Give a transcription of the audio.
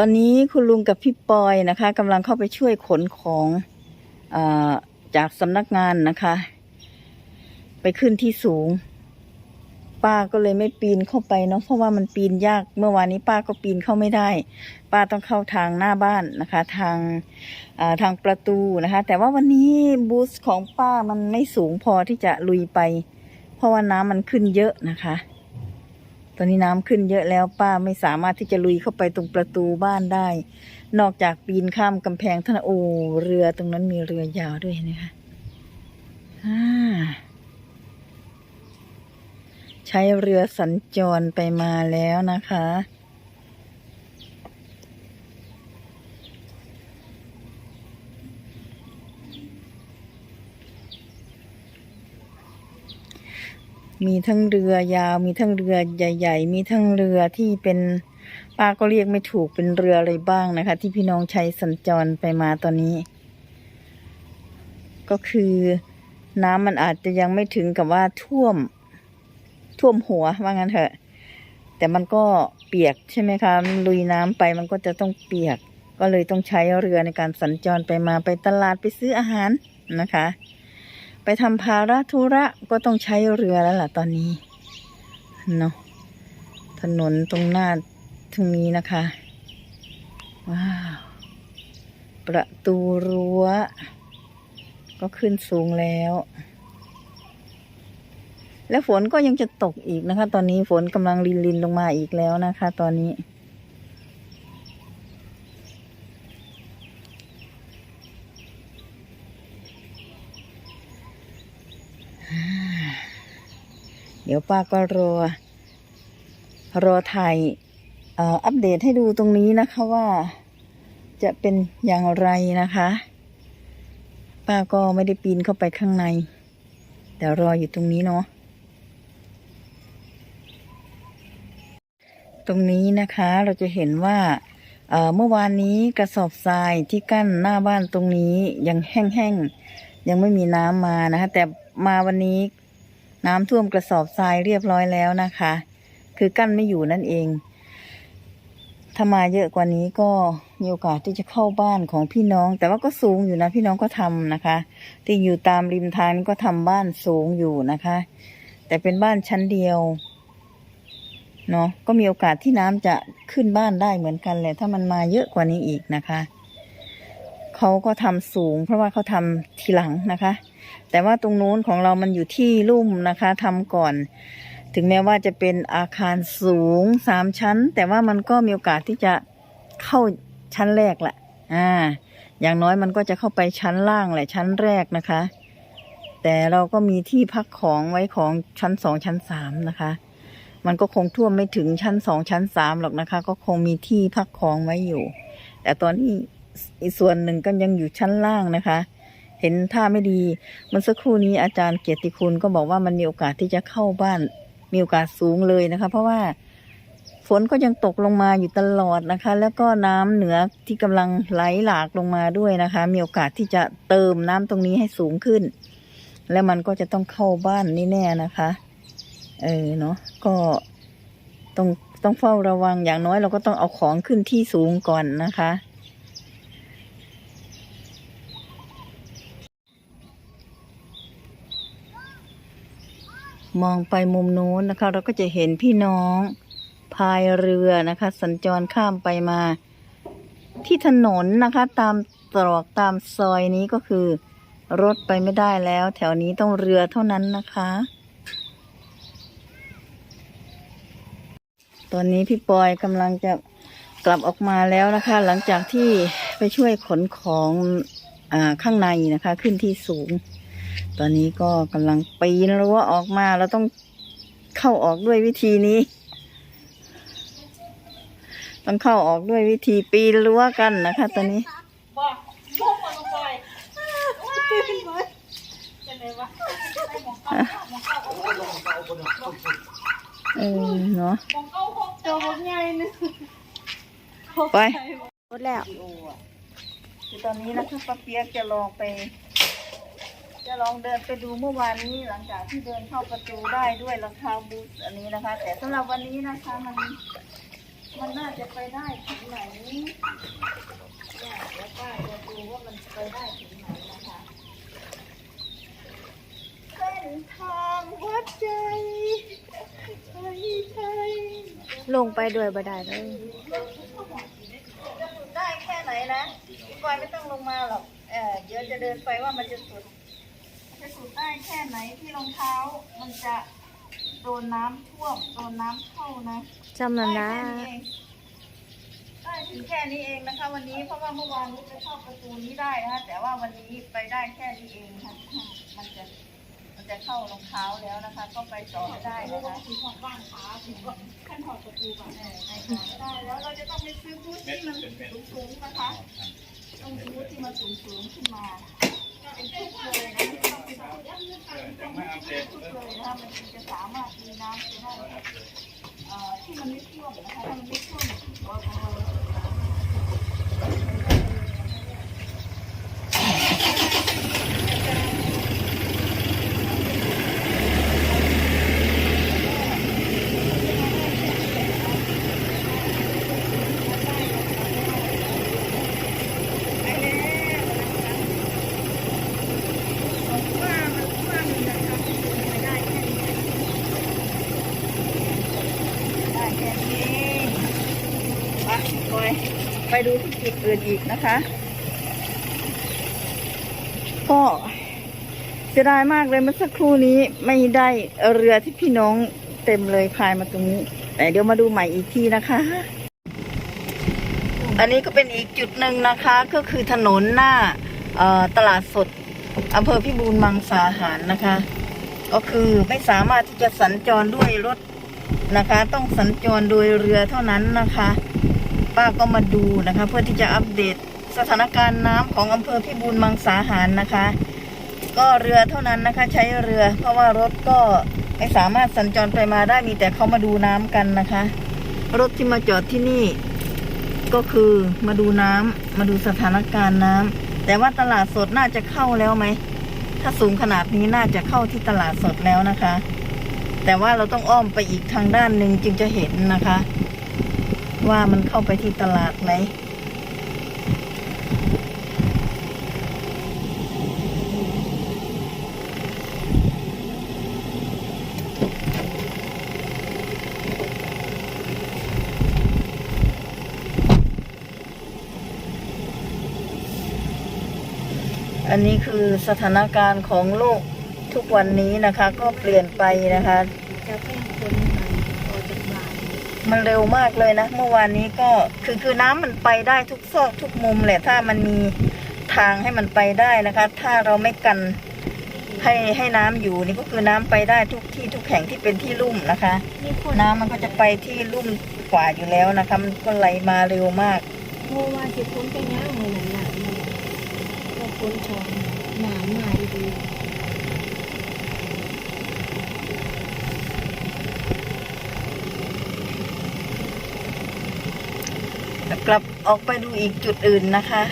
ตอนนี้คุณลุงกับพี่ปอยนะคะกำลังเข้าไปช่วยขนของอาจากสำนักงานนะคะ ไปขึ้นที่สูง ป้าก็เลยไม่ปีนเข้าไปเนาะเพราะว่ามันปีนยากเมื่อวานนี้ป้าก็ปีนเข้าไม่ได้ ป้าต้องเข้าทางหน้าบ้านนะคะ ทางาทางประตูนะคะ แต่ว่าวันนี้บูสของป้ามันไม่สูงพอที่จะลุยไป เพราะว่าน้ำมันขึ้นเยอะนะคะ ตอนนี้น้ำขึ้นเยอะแล้วป้าไม่สามารถที่จะลุยเข้าไปตรงประตูบ้านได้ นอกจากปีนข้ามกำแพงท่านโอเรือตรงนั้นมีเรือยาวด้วยนะคะใช้เรือสัญจรไปมาแล้วนะคะ มีทั้งเรือยาว มีทั้งเรือใหญ่ ๆ มีทั้งเรือที่เป็นป้าก็เรียกไม่ถูกเป็นเรืออะไรบ้างนะคะ ที่พี่น้องใช้สัญจรไปมาตอนนี้ ก็คือน้ำมันอาจจะยังไม่ถึงกับว่าท่วม ท่วมหัวว่างั้นเถอะ แต่มันก็เปียกใช่ไหมคะลุยน้ำไปมันก็จะต้องเปียก ก็เลยต้องใช้เรือในการสัญจรไปมาไปตลาดไปซื้ออาหารนะคะ ไปทำภาระธุระก็ต้องใช้เรือแล้วล่ะตอนนี้เนาะถนนตรงหน้าตรงนี้นะคะ ว้าว ประตูรั้ว ก็ขึ้นสูงแล้ว และฝนก็ยังจะตกอีกนะคะ ตอนนี้ฝนกำลังลินลินลงมาอีกแล้วนะคะ ตอนนี้ เดี๋ยวป้าก็รอ รอถ่ายอัปเดตให้ดูตรงนี้นะคะว่า จะเป็นอย่างไรนะคะ ป้าก็ไม่ได้ปีนเข้าไปข้างใน แต่รออยู่ตรงนี้เนาะตรงนี้นะคะเราจะเห็นว่าเอ่อเมื่อวานนี้กระสอบทรายที่กั้นหน้าบ้านตรงนี้ยังแห้งๆยังไม่มีน้ำมานะคะ แต่มาวันนี้ น้ำท่วมกระสอบทรายเรียบร้อยแล้วนะคะ คือกั้นไม่อยู่นั่นเอง ถ้ามาเยอะกว่านี้ก็มีโอกาสที่จะเข้าบ้านของพี่น้อง แต่ว่าก็สูงอยู่นะพี่น้องก็ทำนะคะ ที่อยู่ตามริมทางนี่ก็ทำบ้านสูงอยู่นะคะ แต่เป็นบ้านชั้นเดียวเนาะก็มีโอกาสที่น้ำจะขึ้นบ้านได้เหมือนกันแหละถ้ามันมาเยอะกว่านี้อีกนะคะเขาก็ทำสูง เพราะว่าเขาทำทีหลังนะคะ แต่ว่าตรงนู้นของเรามันอยู่ที่ลุ่มนะคะทำก่อน ถึงแม้ว่าจะเป็นอาคารสูงสามชั้น แต่ว่ามันก็มีโอกาสที่จะเข้าชั้นแรกแหละอ่า อย่างน้อยมันก็จะเข้าไปชั้นล่างแหละชั้นแรกนะคะ แต่เราก็มีที่พักของไว้ของชั้นสองชั้นสามนะคะ มันก็คงท่วมไม่ถึงชั้นสองชั้นสามหรอกนะคะ ก็คงมีที่พักของไว้อยู่ แต่ตอนนี้อีกส่วนหนึ่งก็ยังอยู่ชั้นล่างนะคะ เห็นท่าไม่ดีมื่อสักครู่นี้อาจารย์เกียรติคุณก็บอกว่ามันมีโอกาสที่จะเข้าบ้าน มีโอกาสสูงเลยนะคะ เพราะว่าฝนก็ยังตกลงมาอยู่ตลอดนะคะ แล้วก็น้ำเหนือที่กำลังไหลหลากลงมาด้วยนะคะ มีโอกาสที่จะเติมน้ำตรงนี้ให้สูงขึ้น แล้วมันก็จะต้องเข้าบ้านนี่แน่นะคะ เออเนาะก็ต้องต้องเฝ้าระวังอย่างน้อยเราก็ต้องเอาของขึ้นที่สูงก่อนนะคะ มองไปมุมโน้นนะคะ เราก็จะเห็นพี่น้องพายเรือนะคะ สัญจรข้ามไปมา ที่ถนนนะคะ ตามตรอกตามซอยนี้ก็คือ รถไปไม่ได้แล้ว แถวนี้ต้องเรือเท่านั้นนะคะ ตอนนี้พี่ปอยกำลังจะกลับออกมาแล้วนะคะ หลังจากที่ไปช่วยขนของอข้างในนะคะ ขึ้นที่สูง ตอนนี้ก็กำลังปีนรั้วออกมาเราต้องเข้าออกด้วยวิธีนี้ ต้องเข้าออกด้วยวิธีปีนรั้วกันนะคะ ตอนนี้ไปจะไหนวะไปหมองเก้าหมองเก้าเอเนาะหมองเก้าหกตัวมันใหญ่นึงไปรถแล้วคือตอนนี้นะคะป้าเปียกจะลองไป จะลองเดินไปดูเมื่อวานนี้หลังจากที่เดินเข้าประตูได้ด้วยรองเท้าบูทอันนี้นะคะ แต่สำหรับวันนี้นะคะมันมันน่าจะไปได้ถึงไหนเนี่ยแล้วป้าจะดูว่ามันไปได้ถึงไหนนะคะเส้นทางวัดใจไทยไทยลงไปด้วยบ่ได้เลยจะสุดได้แค่ไหนนะพี่บอยไม่ต้องลงมาหรอกเออเดี๋ยวจะเดินไปว่ามันจะสุด จะสุดได้แค่ไหนที่รองเท้า มันจะโดนน้ำท่วมโดนน้ำเข้านะจำนันได้นะแค่นี้เองได้ถึงแค่นี้เองนะคะ วันนี้เพราะว่าเมื่อวานนี้ไปเข้าประตูนี้ได้นะคะแต่ว่าวันนี้ไปได้แค่นี้เองค่ะมันจะมันจะเข้ารองเท้าแล้วนะคะ ก็ไปต่อไม่ได้นะคะคือของบ้านขาถึงขั้นถอดประตูก่อนได้ได้แล้วเราจะต้องไปซื้อบูธที่มันสูงๆนะคะ ต้องซื้อบูธที่มันสูงๆขึ้นมาเป็นชุดเลยนะ จะไม่องเป็นชุดตเป็นชุดเลยนะคะมันจะสามารถมีน้ำไปได้ที่มันไม่ท่วมนะคะถ้ามันไม่ท่วมเราของเราได้แค่นี้ไปไป ไปดูที่จุดอื่นอีกนะคะ ก็เสียดายมากเลยเมื่อสักครู่นี้ไม่ได้เรือที่พี่น้องเต็มเลยพายมาตรงนี้แต่เดี๋ยวมาดูใหม่อีกทีนะคะ อันนี้ก็เป็นอีกจุดหนึ่งนะคะ ก็คือถนนหน้าตลาดสดอำเภอพิบูลมังสาหารนะคะ ก็คือไม่สามารถที่จะสัญจรด้วยรถนะคะ ต้องสัญจรโดยเรือเท่านั้นนะคะ ป้าก็มาดูนะคะ เพื่อที่จะอัปเดตสถานการณ์น้ำของอำเภอพิบูลมังสาหารนะคะ ก็เรือเท่านั้นนะคะ ใช้เรือ เพราะว่ารถก็ไม่สามารถสัญจรไปมาได้มีแต่เขามาดูน้ำกันนะคะ รถที่มาจอดที่นี่ ก็คือมาดูน้ำมาดูสถานการณ์น้ำแต่ว่าตลาดสดน่าจะเข้าแล้วไหมถ้าสูงขนาดนี้น่าจะเข้าที่ตลาดสดแล้วนะคะ แต่ว่าเราต้องอ้อมไปอีกทางด้านหนึ่งจึงจะเห็นนะคะ ว่ามันเข้าไปที่ตลาดไหมอันนี้คือสถานการณ์ของโลกทุกวันนี้นะคะ ก็เปลี่ยนไปนะคะ มันเร็วมากเลยนะ เมื่อวานนี้ก็คือคือน้ำมันไปได้ทุกซอกทุกมุมแหละถ้ามันมีทางให้มันไปได้นะคะ ถ้าเราไม่กันให้ให้น้ำอยู่นี่ก็คือน้ำไปได้ทุกที่ทุกแห่งที่เป็นที่ลุ่มนะคะมีคนน้ำมันก็จะไปที่ลุ่มกว่าอยู่แล้วนะคะ มันก็ไหลมาเร็วมากโมว่าสิพ้นไปย่างเลยหนักเลยก็พ้นทองหนามมาดี กลับ ออกไปดูอีกจุดอื่นนะคะ